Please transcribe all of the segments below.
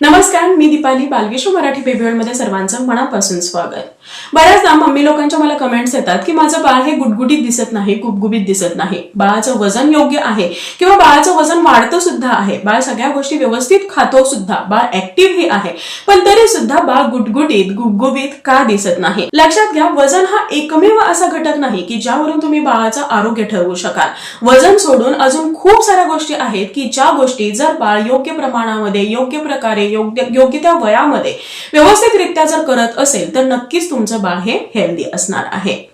नमस्कार मी दीपाली बालविश्व मराठी बेबीवर मध्ये सर्वांचं मनापासून स्वागत. बऱ्याचदा मम्मी लोकांच्या मला कमेंट्स येतात की माझं बाळ हे गुटगुटीत दिसत नाही गुबगुबीत दिसत नाही. बाळाचं वजन योग्य आहे किंवा बाळाचं वजन वाढतं सुद्धा आहे. बाळ सगळ्या गोष्टी व्यवस्थित खातो सुद्धा. बाळ ऍक्टिव्हही आहे. पण तरी सुद्धा बाळ गुटगुटीत गुबगुबीत का दिसत नाही? लक्षात घ्या वजन हा एकमेव असा घटक नाही की ज्यावरून तुम्ही बाळाचं आरोग्य ठरवू शकाल. वजन सोडून अजून खूप साऱ्या गोष्टी आहेत की ज्या गोष्टी जर बाळ योग्य प्रमाणामध्ये योग्य प्रकारे योग्य योग्य त्या वयामध्ये व्यवस्थितरित्या जर करत असेल तर नक्कीच तुमचं बाळ हे हेल्दी असणार आहे.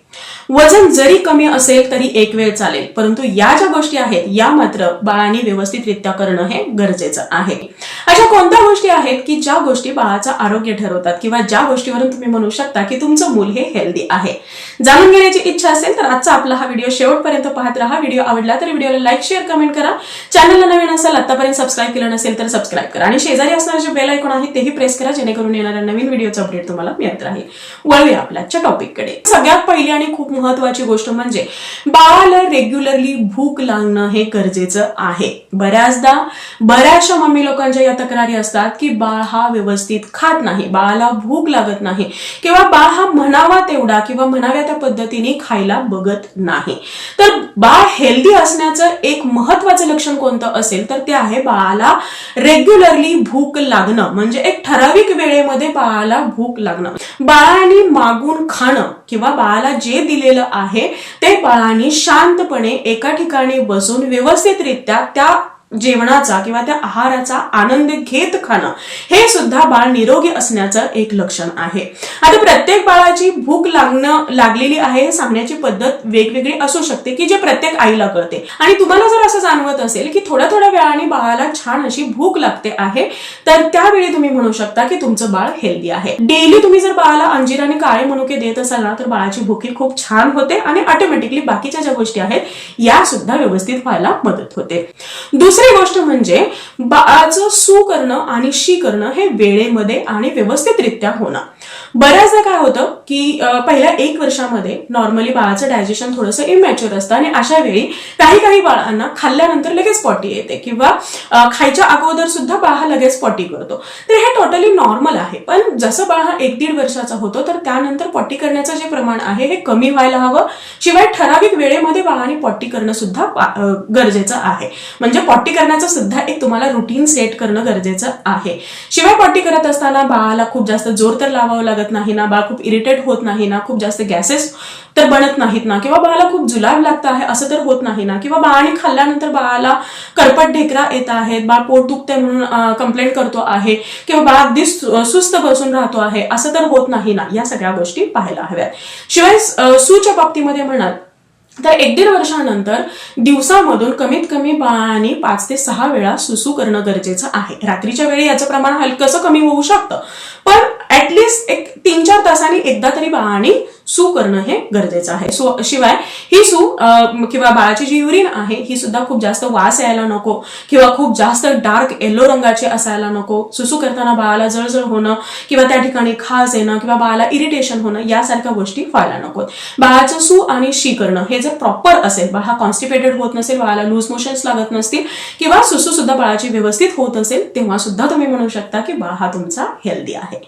वजन जरी कमी असेल तरी एक वेळ चालेल. परंतु या ज्या गोष्टी आहेत या मात्र बाळाने व्यवस्थितरित्या करणं हे गरजेचं आहे. अशा कोणत्या गोष्टी आहेत की ज्या गोष्टी बाळाचं आरोग्य ठरवतात किंवा ज्या गोष्टीवरून तुम्ही म्हणू शकता की तुमचं मूल हे हेल्दी आहे? जाणून घेण्याची इच्छा असेल तर आजचा आपला हा व्हिडिओ शेवटपर्यंत पाहत राहा. व्हिडिओ आवडला तर व्हिडिओला लाईक शेअर कमेंट करा. चॅनलला नवीन असेल आतापर्यंत सबस्क्राईब केलं नसेल तर सबस्क्राईब करा. आणि शेजारी असणारे जे बेल ऐकून आहे तेही प्रेस करा जेणेकरून येणाऱ्या नवीन व्हिडिओचं अपडेट तुम्हाला मिळत राहील. वळूया आपल्या टॉपिककडे सगळ्यात पहिली आणि खूप महत्वाची गोष्ट म्हणजे बाळाला रेग्युलरली भूक लागणं हे गरजेचं आहे. बऱ्याचदा बऱ्याचशा मम्मी लोकांच्या या तक्रारी असतात की बाळ हा व्यवस्थित खात नाही बाळाला भूक लागत नाही किंवा बाळ हा म्हणावा तेवढा किंवा म्हणाव्या त्या पद्धतीने खायला बघत नाही. तर बाळ हेल्दी असण्याचं एक महत्वाचं लक्षण कोणतं असेल तर ते आहे बाळाला रेग्युलरली भूक लागणं. म्हणजे एक ठराविक वेळेमध्ये बाळाला भूक लागणं. बाळाने मागून खाणं किंवा बाळाला जे दिले दिलेलं आहे. ते बाळाने शांतपणे एका ठिकाणी बसून व्यवस्थितरित्या त्या जेवणाचा किंवा त्या आहाराचा आनंद घेत खाणं हे सुद्धा बाळ निरोगी असण्याचं एक लक्षण आहे. आता प्रत्येक बाळाची भूक लागणं लागलेली आहे हे सांगण्याची पद्धत वेगवेगळी असू शकते की जे प्रत्येक आईला कळते आणि तुम्हाला जर असं जाणवत असेल की थोड्या थोड्या वेळाने बाळाला छान अशी भूक लागते आहे तर त्यावेळी तुम्ही म्हणू शकता की तुमचं बाळ हेल्दी आहे. डेली तुम्ही जर बाळाला अंजीर आणि काळे मनुके देत असाल ना तर बाळाची भूकी खूप छान होते आणि ऑटोमॅटिकली बाकीच्या ज्या गोष्टी आहेत या सुद्धा व्यवस्थित व्हायला मदत होते. दुसरं गोष्ट म्हणजे बाळाचं सू करणं आणि शी करणं हे वेळेमध्ये आणि व्यवस्थितरित्या होणं. बऱ्याचदा काय होतं की पहिल्या एक वर्षामध्ये नॉर्मली बाळाचं डायजेशन थोडंसं इमॅच्युअर असतं आणि अशा वेळी काही काही बाळांना खाल्ल्यानंतर लगेच पॉटी येते किंवा खायच्या अगोदर सुद्धा बाळ हा लगेच पॉटी करतो. तर हे टोटली नॉर्मल आहे. पण जसं बाळ हा एक दीड वर्षाचा होतो तर त्यानंतर पॉटी करण्याचं जे प्रमाण आहे हे कमी व्हायला हवं. शिवाय ठराविक वेळेमध्ये बाळाने पॉटी करणं सुद्धा गरजेचं आहे. म्हणजे पॉटी करण्याचं सुद्धा एक तुम्हाला रुटीन सेट करणं गरजेचं आहे. शिवाय पॉटी करत असताना बाळाला खूप जास्त जोर तर लावावं लागत नाही ना बाळ खूप इरिटेट होत नाही ना खूप जास्त गॅसेस तर बनत नाहीत ना. किंवा बाळाला खूप जुलाब लागतं आहे असं तर होत नाही ना. किंवा बाळाने खाल्ल्यानंतर बाळाला करपट ढेकरा येत आहेत बाळ पोट दुखते म्हणून कंप्लेंट करतो आहे. किंवा बाळ अगदी सुस्त बसून राहतो आहे असं तर होत नाही ना. या सगळ्या गोष्टी पाहायला हव्यात. शिवाय सूच्या बाबतीमध्ये म्हणाल तर एक दीड वर्षानंतर दिवसामधून कमीत कमी बाळाने पाच ते सहा वेळा सुसू करणं गरजेचं आहे. रात्रीच्या वेळी याचं प्रमाण हलकंसं कमी होऊ शकतं? पण ऍटलिस्ट एक तीन चार तासांनी एकदा तरी बाळाने सू करणं हे गरजेचं आहे. सो शिवाय ही सू किंवा बाळाची जी युरिन आहे ही सुद्धा खूप जास्त वास यायला नको किंवा खूप जास्त डार्क येलो रंगाची असायला नको. सुसू करताना बाळाला जळजळ होणं किंवा त्या ठिकाणी खाज येणं किंवा बाळाला इरिटेशन होणं यासारख्या गोष्टी व्हायला नकोत बाळाचं सू आणि शी करणं हे जर प्रॉपर असेल बाळ कॉन्स्टिपेटेड होत नसेल बाळाला लूज मोशन्स लागत नसतील किंवा सुसू सुद्धा बाळाची व्यवस्थित होत असेल तेव्हा सुद्धा तुम्ही म्हणू शकता की बाळ हा तुमचा हेल्दी आहे.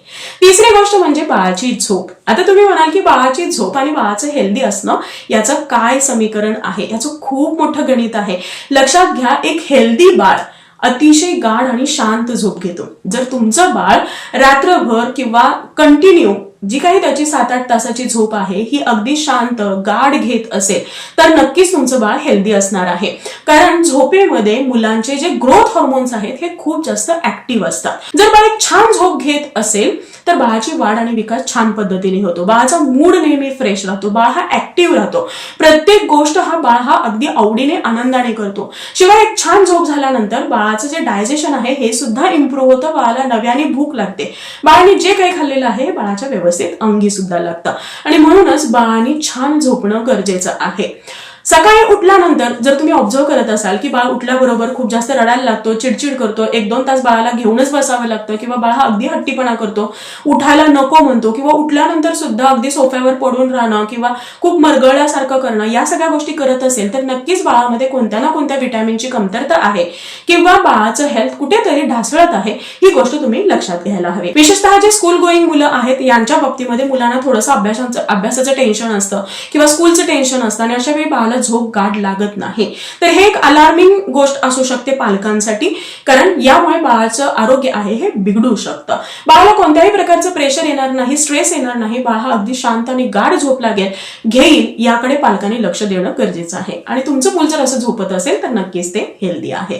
तिसरी गोष्ट म्हणजे बाळाची झोप. आता तुम्ही म्हणाल की बाळा सकाळची झोप आणि बाळाचं हेल्दी असणं याचं काय समीकरण आहे? याचं खूप मोठं गणित आहे. लक्षात घ्या एक हेल्दी बाळ अतिशय गाढ आणि शांत झोप घेतो. जर तुमचं बाळ रात्रभर किंवा कंटिन्यू जी काही त्याची सात आठ तासाची झोप आहे ही अगदी शांत गाढ घेत असेल तर नक्कीच तुमचं बाळ हेल्दी असणार आहे. कारण झोपेमध्ये मुलांचे जे ग्रोथ हॉर्मोन्स आहेत हे खूप जास्त ऍक्टिव्ह असतात. जर बाळ एक छान झोप घेत असेल तर बाळाची वाढ आणि विकास छान पद्धतीने होतो. बाळाचा मूड नेहमी फ्रेश राहतो बाळ हा ऍक्टिव्ह राहतो. प्रत्येक गोष्ट हा बाळ हा अगदी आवडीने आनंदाने करतो. शिवाय एक छान झोप झाल्यानंतर बाळाचं जे डायजेशन आहे हे सुद्धा इम्प्रूव्ह होतं बाळाला नव्याने भूक लागते. बाळाने जे काही खाल्लेलं आहे बाळाच्या व्यवस्थित अंगी सुद्धा लागतं. आणि म्हणूनच बाळाने छान झोपणं गरजेचं आहे. सकाळी उठल्यानंतर जर तुम्ही ऑब्झर्व करत असाल की बाळ उठल्याबरोबर खूप जास्त रडायला लागतो चिडचिड करतो एक दोन तास बाळाला घेऊनच बसावं लागतं किंवा बाळ हा अगदी हट्टीपणा करतो उठायला नको म्हणतो किंवा उठल्यानंतर सुद्धा अगदी सोफ्यावर पडून राहणं किंवा खूप मरगळल्यासारखं करणं या सगळ्या गोष्टी करत असेल तर नक्कीच बाळामध्ये कोणत्या ना कोणत्या विटॅमिनची कमतरता आहे किंवा बाळाचं हेल्थ कुठेतरी ढासळत आहे ही गोष्ट तुम्ही लक्षात घ्यायला हवी. विशेषतः जे स्कूल गोईंग मुलं आहेत यांच्या बाबतीमध्ये मुलांना थोडंसं अभ्यासाचं अभ्यासाचं टेन्शन असतं किंवा स्कूलचं टेन्शन असतं आणि अशा वेळी बाळाला झोप गाठ लागत नाही. तर हे एक अलार्मिंग गोष्ट असू शकते पालकांसाठी कारण यामुळे बाळाचं आरोग्य आहे हे बिघडू शकतं. बाळाला कोणत्याही प्रकारचं प्रेशर येणार नाही स्ट्रेस येणार नाही बाळ हा अगदी शांत आणि गाढ झोप लागेल घेईल याकडे पालकांनी लक्ष देणं गरजेचं आहे. आणि तुमचं मूल जर असं झोपत असेल तर नक्कीच ते हेल्दी आहे.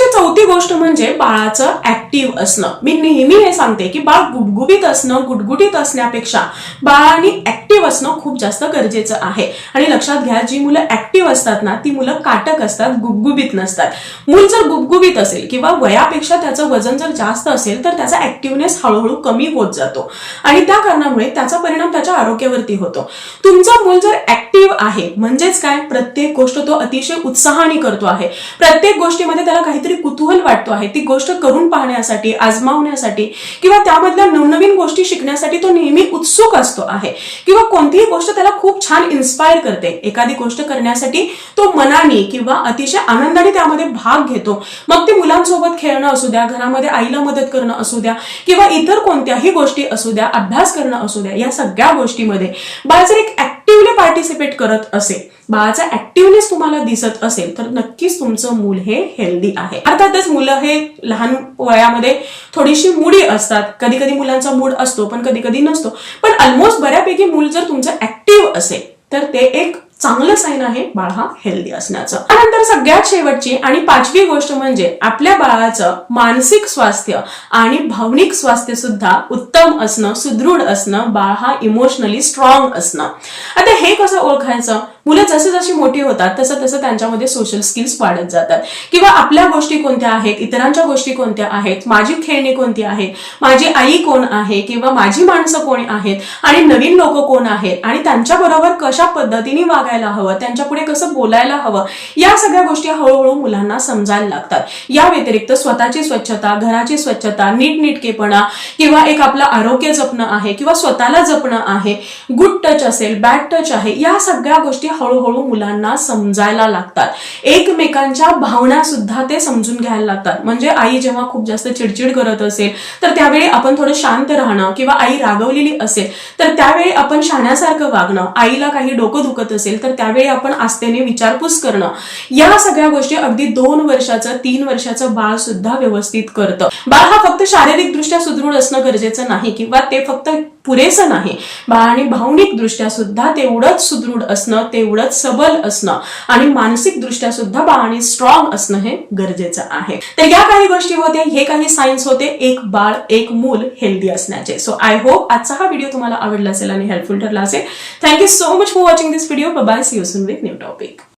महत्वाची चौथी गोष्ट म्हणजे बाळाचं ऍक्टिव्ह असणं. मी नेहमी हे सांगते की बाळ गुबगुबीत असणं गुटगुटीत असण्यापेक्षा बाळाने ऍक्टिव्ह असणं खूप जास्त गरजेचं आहे. आणि लक्षात घ्या जी मुलं ऍक्टिव्ह असतात ना ती मुलं काटक असतात गुबगुबीत नसतात. मूल जर गुबगुबीत असेल किंवा वयापेक्षा त्याचं वजन जर जास्त असेल तर त्याचा ऍक्टिव्हनेस हळूहळू कमी होत जातो. आणि त्या कारणामुळे त्याचा परिणाम त्याच्या आरोग्यावरती होतो. तुमचं मूल जर ऍक्टिव्ह आहे. म्हणजेच काय? प्रत्येक गोष्ट तो अतिशय उत्साहाने करतो आहे. प्रत्येक गोष्टीमध्ये त्याला काहीतरी कुतूहल वाटतो आहे. ती गोष्ट करून पाहण्यासाठी आजमावण्यासाठी किंवा त्यामधल्या नवनवीन गोष्टी शिकण्यासाठी तो नेहमी उत्सुक असतो आहे. किंवा कोणतीही गोष्ट त्याला खूप छान इन्स्पायर करते. एखादी गोष्ट करण्यासाठी तो मनाने किंवा अतिशय आनंदाने त्यामध्ये भाग घेतो. मग ते मुलांसोबत खेळणं असू द्या घरामध्ये आईला मदत करणं असू द्या किंवा इतर कोणत्याही गोष्टी असू द्या अभ्यास करणं असू द्या या सगळ्या गोष्टीमध्ये. बाळ जर एक ऍक्टिव्हली पार्टिसिपेट करत असेल बाळाचा ऍक्टिव्हनेस तुम्हाला दिसत असेल तर नक्कीच तुमचं मूल हे हेल्दी आहे. अर्थातच मुलं हे लहान वयामध्ये थोडीशी मुडी असतात. कधी कधी मुलांचा मूड असतो पण कधी कधी नसतो. पण ऑलमोस्ट बऱ्यापैकी मूल जर तुमचं ऍक्टिव्ह असेल तर ते एक चांगलं साईन आहे बाळ हा हेल्दी असण्याचं. त्यानंतर सगळ्यात शेवटची आणि पाचवी गोष्ट म्हणजे आपल्या बाळाचं मानसिक स्वास्थ्य आणि भावनिक स्वास्थ्य सुद्धा उत्तम असणं सुदृढ असणं बाळ हा इमोशनली स्ट्रॉंग असणं. आता हे कसं ओळखायचं? मुलं जसे जशी मोठी होतात तसं तसं त्यांच्यामध्ये सोशल स्किल्स वाढत जातात. किंवा आपल्या गोष्टी कोणत्या आहेत? इतरांच्या गोष्टी कोणत्या आहेत? माझी खेळणी कोणती आहे? माझी आई कोण आहे? किंवा माझी माणसं कोण आहेत? आणि नवीन लोक कोण आहेत? आणि त्यांच्याबरोबर कशा पद्धतीने वागायला हवं त्यांच्या पुढे कसं बोलायला हवं या सगळ्या गोष्टी हळूहळू मुलांना समजायला लागतात. या व्यतिरिक्त स्वतःची स्वच्छता घराची स्वच्छता नीटनेटकेपणा किंवा एक आपलं आरोग्य जपणं आहे किंवा स्वतःला जपणं आहे गुड टच असेल बॅड टच आहे या सगळ्या गोष्टी हळूहळू मुलांना समजायला लागतात. एकमेकांच्या भावना सुद्धा ते समजून घ्यायला लागतात. म्हणजे आई जेव्हा खूप जास्त चिडचिड करत असेल तर त्यावेळी आपण थोडं शांत राहणं किंवा आई रागवलेली असेल तर त्यावेळी आपण शाण्यासारखं वागणं आईला काही डोकं दुखत असेल तर त्यावेळी आपण आस्थेने विचारपूस करणं. या सगळ्या गोष्टी अगदी दोन वर्षाचं तीन वर्षाचं बाळ सुद्धा व्यवस्थित करतं. बाळ हा फक्त शारीरिक दृष्ट्या सुदृढ असणं गरजेचं नाही किंवा ते फक्त पुरेसं नाही. आणि भावनिक दृष्ट्या सुद्धा तेवढंच सुदृढ असणं तेवढंच सबल असणं आणि मानसिक दृष्ट्या सुद्धा बाळाने स्ट्रॉंग असणं हे गरजेचं आहे. तर या काही गोष्टी होत्या हे काही सायन्स होते. एक बाळ एक मूल हेल्दी असण्याचे. सो आय होप आजचा हा व्हिडिओ तुम्हाला आवडला असेल आणि हेल्पफुल ठरला असेल. Thank you so much for watching this video bye see you soon with new topic